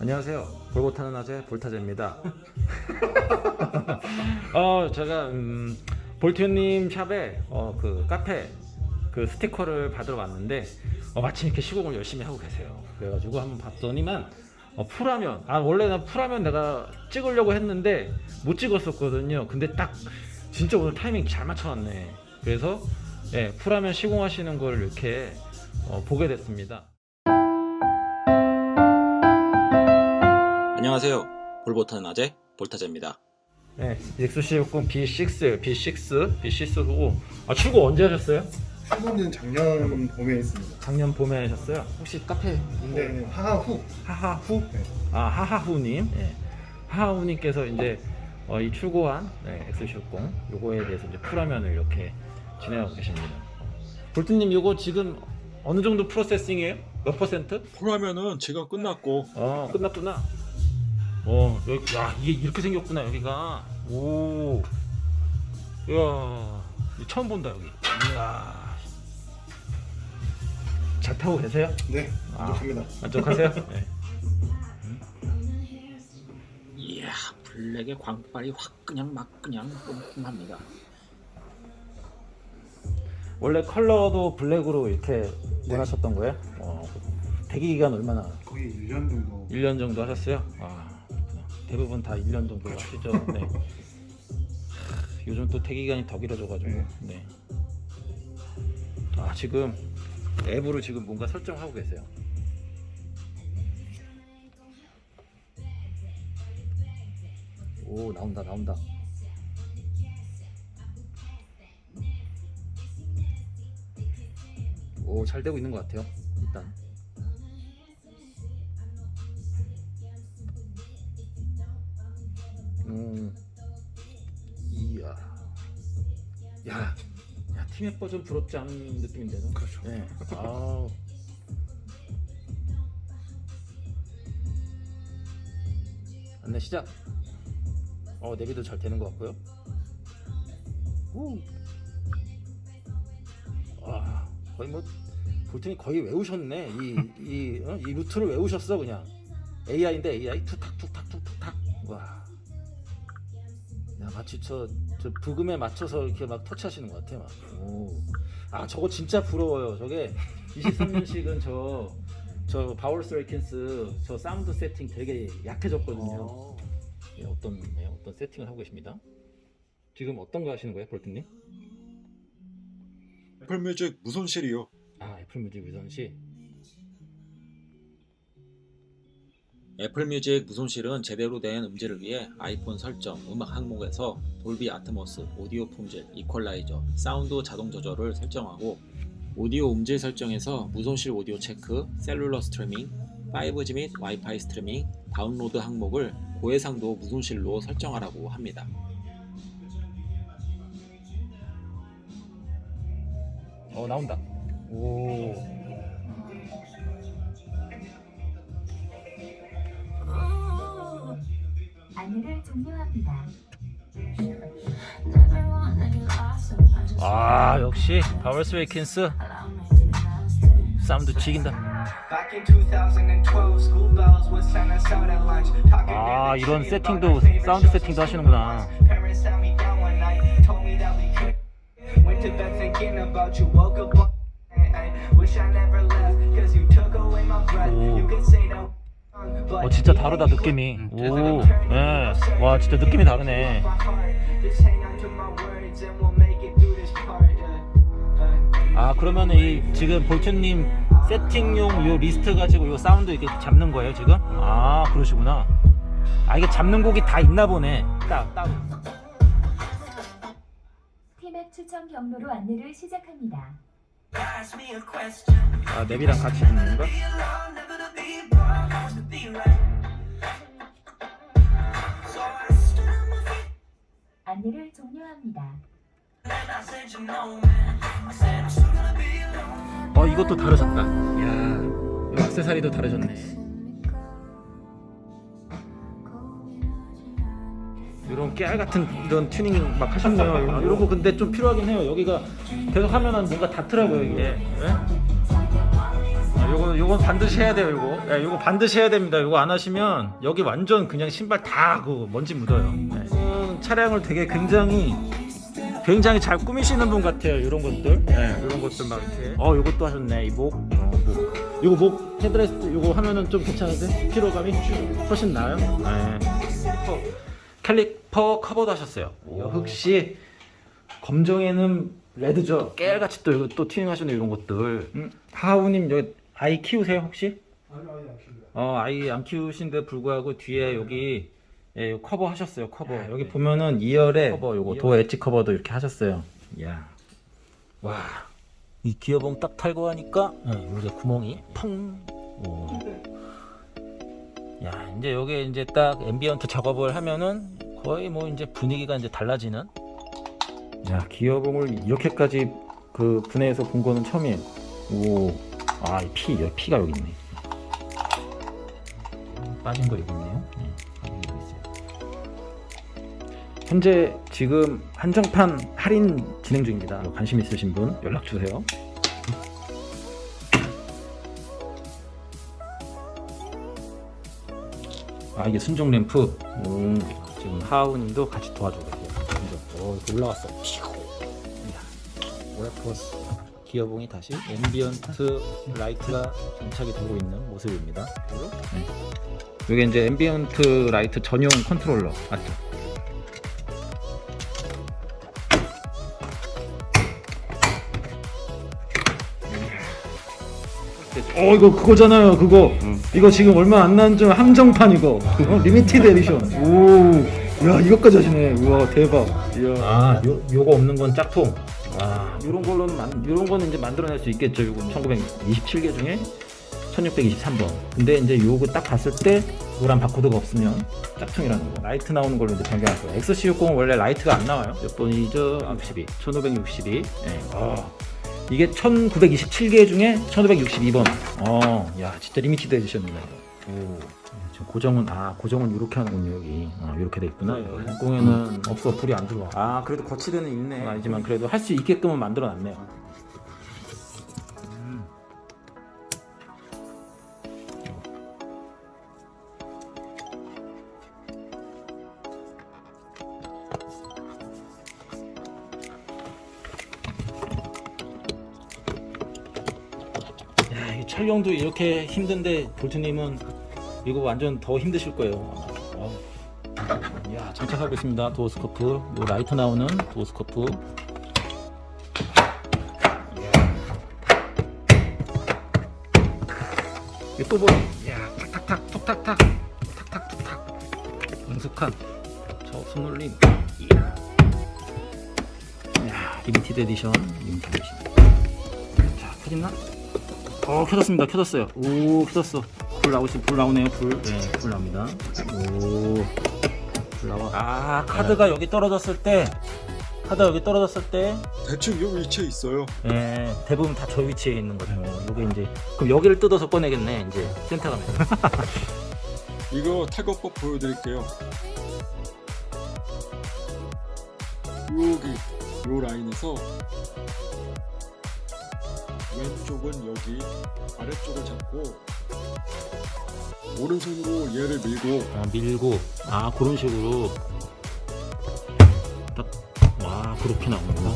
안녕하세요. 볼고 타는 낮의 볼타제입니다. 어, 제가 음, 볼트님 샵에 어, 그 카페 그 스티커를 받으러 왔는데 어, 마침 이렇게 시공을 열심히 하고 계세요. 그래가지고 한번 봤더니만 어, 풀하면 아 원래 는 풀하면 내가 찍으려고 했는데 못 찍었었거든요. 근데 딱 진짜 오늘 타이밍 잘 맞춰놨네. 그래서 예, 풀하면 시공하시는 걸 이렇게 어, 보게 됐습니다. 안녕하세요. 볼보타는 낮의 볼타제입니다. 네, 엑소시 60 B6, B6, B6고 아 출고 언제 하셨어요? 수고는 작년 봄에 했습니다. 작년 봄에 하셨어요. 혹시 카페인데 네, 하하후. 하하후? 네. 아 하하후님, 예. 하하후님께서 이제 어, 이 출고한 네, 엑소시 60 요거에 대해서 이제 풀화면을 이렇게 진행하고 계십니다. 볼트님 요거 지금 어느 정도 프로세싱이에요? 몇 퍼센트? 폴하면은 지금 끝났고 어 끝났구나. 어 여기 야 이게 이렇게 생겼구나 여기가. 오. 이야 처음 본다 여기. 이야. 잘 타고 계세요? 네, 만족합니다. 만족하세요? 네. 이야 블랙의 광빨이 확 그냥 막 그냥 뿜뿜합니다. 원래 컬러도 블랙으로 이렇게 네. 원하셨던 거예요? 어, 대기 기간 얼마나? 거의 1년 정도. 1년 정도 하셨어요? 아. 대부분 다 1년 정도 하시죠. 네. 요즘 또 대기 기간이 더 길어져가지고. 네. 네. 아 지금 앱으로 지금 뭔가 설정하고 계세요. 오 나온다 나온다. 오 잘 되고 있는 것 같아요. 일단. 이야. 야. 야, 팀의 버전 부럽지 않은 느낌인데요. 그렇죠. 네. 아우. 안내 시작. 어, 내비도 잘 되는 것 같고요. 오. 아, 거의 뭐 볼튼이 거의 외우셨네. 이, 이, 어? 이 루트를 외우셨어, 그냥. AI인데 AI 툭탁 툭탁 툭탁. 와. 야, 마치 저, 저 부금에 맞춰서 이렇게 막 터치하시는 것 같아, 막. 오. 아, 저거 진짜 부러워요. 저게 23년씩은 저, 저 바울스 레이킨스 저 사운드 세팅 되게 약해졌거든요. 예, 어떤, 예, 어떤 세팅을 하고 계십니다. 지금 어떤 거 하시는 거예요, 볼트님? 애플 뮤직 무손실이요. 아, 애플뮤직 위선시. 애플뮤직 무손실은 제대로 된 음질을 위해 아이폰 설정, 음악 항목에서 돌비 아트모스, 오디오 품질, 이퀄라이저, 사운드 자동 조절을 설정하고 오디오 음질 설정에서 무손실 오디오 체크, 셀룰러 스트리밍, 5G 및 와이파이 스트리밍, 다운로드 항목을 고해상도 무손실로 설정하라고 합니다. 어, 나온다. 오. 안내를 종료합니다. 아, 역시 바울스 레이킨스 사운드 죽인다. Back in 2012, school bells would send us out at lunch. Talking 아, 이런 세팅도, 사운드 세팅도 하시는구나. supermarkets. Parents sat me down one night, told me that we could. Went to bed thinking about you, woke up. one- I wish I never left, cause you took away my breath. 오. 어, 진짜 다르다, 느낌이. 오, 예. 와, 진짜 느낌이 다르네. 아, 그러면 이 지금 볼트님 세팅용 요 리스트 가지고 요 사운드 이렇게 잡는 거예요, 지금? 아, 그러시구나. 아, 이게 잡는 곡이 다 있나 보네. 딱, 따로. 팀앱 추천 경로로 안내를 시작합니다. 아, 맵이랑 같이 듣는 건가? 안내를 종료합니다. 어, 이것도 다르셨다. 이야, 이 액세서리도 다르셨네. 이런 깨알 같은 이런 튜닝 막 하셨네요. 이런, 거 근데 좀 필요하긴 해요. 여기가 계속 하면은 뭔가 닿더라고요 이게. 예? 아, 요거 요건 반드시 해야 돼요. 요거. 예, 요거 반드시 해야 됩니다. 요거 안 하시면 여기 완전 그냥 신발 다 그 먼지 묻어요. 예. 이건 차량을 되게 굉장히 굉장히 잘 꾸미시는 분 같아요. 이런 것들. 예, 이런 것들 막 이렇게. 어, 요것도 하셨네. 이 목. 어, 목. 요거 목 헤드레스트 요거 하면은 좀 괜찮은데? 피로감이 훨씬 나아요. 네. 캘리퍼, 캘리퍼 커버도 하셨어요. 혹시 검정에는 레드죠. 깨알같이 또 이거 또 튜닝 하시는 이런 것들. 음, 하우님 여기 아이 키우세요 혹시? 아니 아니 안 키워요. 어 아이 안 키우신데 불구하고 뒤에 여기 예, 요 커버 하셨어요 커버. 여기 보면은 2열에 커버 요거 도어 엣지 커버도 이렇게 하셨어요. 이야. 와이 기어봉 딱 탈고 하니까 예, 여기 구멍이 펑. 오. 야 이제 여기 이제 딱 앰비언트 작업을 하면은 거의 뭐 이제 분위기가 이제 달라지는. 야 기어봉을 이렇게까지 그 분해해서 본 거는 처음이에요. 오 아피 여기 피가 여기 있네 빠진 거 여기 있네요. 네, 빠진 거 여기 있어요. 현재 지금 한정판 할인 진행 중입니다. 관심 있으신 분 연락 주세요. 아 이게 순정 램프. 오, 지금 하우님도 같이 도와주고 계세요. 먼저 어, 올라왔어. 피고. 오레포스 기어봉이 다시 앰비언트 라이트가 장착이 되고 있는 모습입니다. 네. 이게 이제 앰비언트 라이트 전용 컨트롤러. 맞죠? 어 이거 그거잖아요 그거. 이거 지금 얼마 안난중 한정판 이거. 어? 리미티드 에디션. 오야 이것까지 하시네. 우와 대박. 아 요, 요거 없는 건 짝퉁 와 요런 걸로는 만, 요런 거는 이제 만들어낼 수 있겠죠 요거 1927개 중에 1623번. 근데 이제 요거 딱 봤을 때 노란 바코드가 없으면 짝퉁이라는 거. 라이트 나오는 걸로 이제 변경할 거예요. XC60은 원래 라이트가 안 나와요. 몇 번이죠? 62. 1562. 예. 어. 이게 1927개 중에 1562번. 어, 야, 진짜 리미티드 에디션이네. 오. 지금 고정은 아 고정은 이렇게 하는군요 여기. 어, 이렇게 돼 있구나. 공에는 없어 불이 안 들어와. 아 그래도 거치대는 있네. 아니지만 그래도 할 수 있게끔은 만들어 놨네요 야, 이 촬영도 이렇게 힘든데 볼트님은 이거 완전 더 힘드실 거예요. 어. 야, 장착하고 있습니다. 도어스코프. 요 라이트 나오는 도어스코프. 이또 뭐, 야, 탁탁탁, 톡탁탁, 탁탁, 톡탁. 능숙한 저 손놀림. 이야. 야, 리미티드 에디션, 리미티드 에디션. 자, 켜졌나? 어 켜졌습니다. 켜졌어요. 오 켜졌어. 불 나오시 불 나오네요 불네불 나옵니다. 오불 나와. 아 카드가 여기 떨어졌을 때 카드 여기 떨어졌을 때. 대충 요 위치에 있어요. 예, 대부분 다 저 위치에 있는 거죠. 요게 이제 그럼 여기를 뜯어서 꺼내겠네 이제. 센터 가면 이거 탈거법 보여드릴게요. 여기 요 라인에서 왼쪽은 여기 아래쪽을 잡고 오른손으로 얘를 밀고 아, 밀고 아 그런 식으로 딱와 그렇게 나오는구나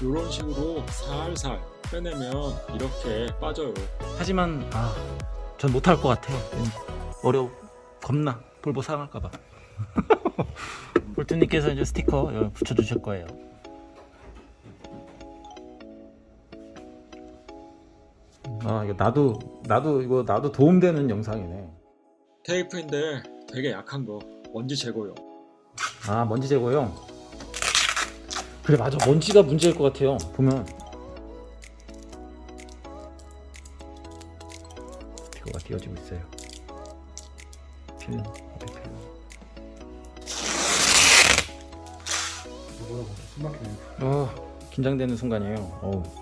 이런 식으로 살살 빼내면 이렇게 빠져요. 하지만 아, 전 못할 것 같아요. 어려워, 겁나 볼보 상할까봐. 볼트님께서 이제 스티커 붙여주실 거예요. 아 이거 나도 나도 이거 나도 도움되는 영상이네. 테이프인데 되게 약한 거 먼지 제거용. 아 먼지 제거용. 그래 맞아 먼지가 문제일 것 같아요. 보면 스티커가 띄어지고 있어요. 필름 앞에 필름. 뭐라고 숨 막히네. 어 긴장되는 순간이에요. 어우.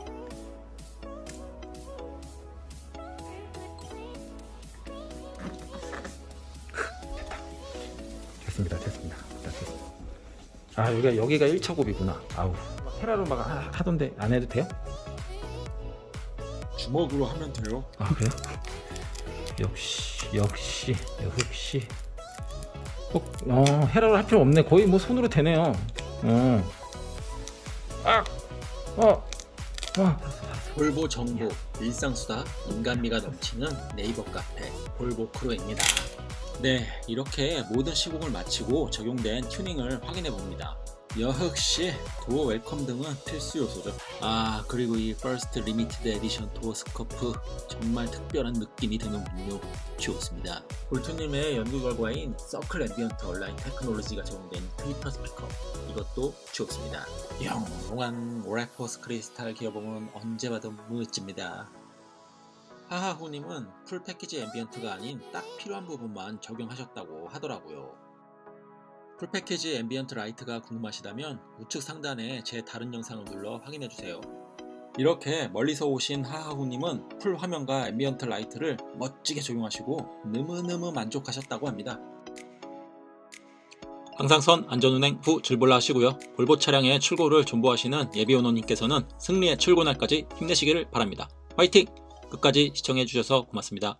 아 여기가 여기가 1차 곱이구나. 아우. 막 헤라로 막 하- 하던데 안 해도 돼요? 주먹으로 하면 돼요. 아 그래요? 역시 역시 역시 꼭 어, 헤라를 할 필요 없네 거의 뭐 손으로 되네요 어. 아! 어! 어! 볼보 정보, 일상수다, 인간미가 넘치는 네이버 카페 볼보 크루입니다. 네, 이렇게 모든 시공을 마치고 적용된 튜닝을 확인해 봅니다. 역시 도어 웰컴 등은 필수 요소죠. 아 그리고 이 퍼스트 리미티드 에디션 도어 스커프 정말 특별한 느낌이 드는군요. 좋습니다. 볼투님의 연구 결과인 서클 앰비언트 얼라인 테크놀로지가 적용된 트위터 스피커 이것도 좋습니다. 영롱한 오라포스 크리스탈 기어봉은 언제 봐도 멋집니다. 하하후님은 풀 패키지 앰비언트가 아닌 딱 필요한 부분만 적용하셨다고 하더라고요. 풀 패키지 앰비언트 라이트가 궁금하시다면 우측 상단에 제 다른 영상을 눌러 확인해주세요. 이렇게 멀리서 오신 하하후님은 풀 화면과 앰비언트 라이트를 멋지게 적용하시고 너무너무 만족하셨다고 합니다. 항상선 안전운행 후 출발라 하시고요. 볼보 차량의 출고를 존버하시는 예비원호님께서는 승리의 출고날까지 힘내시기를 바랍니다. 화이팅! 끝까지 시청해주셔서 고맙습니다.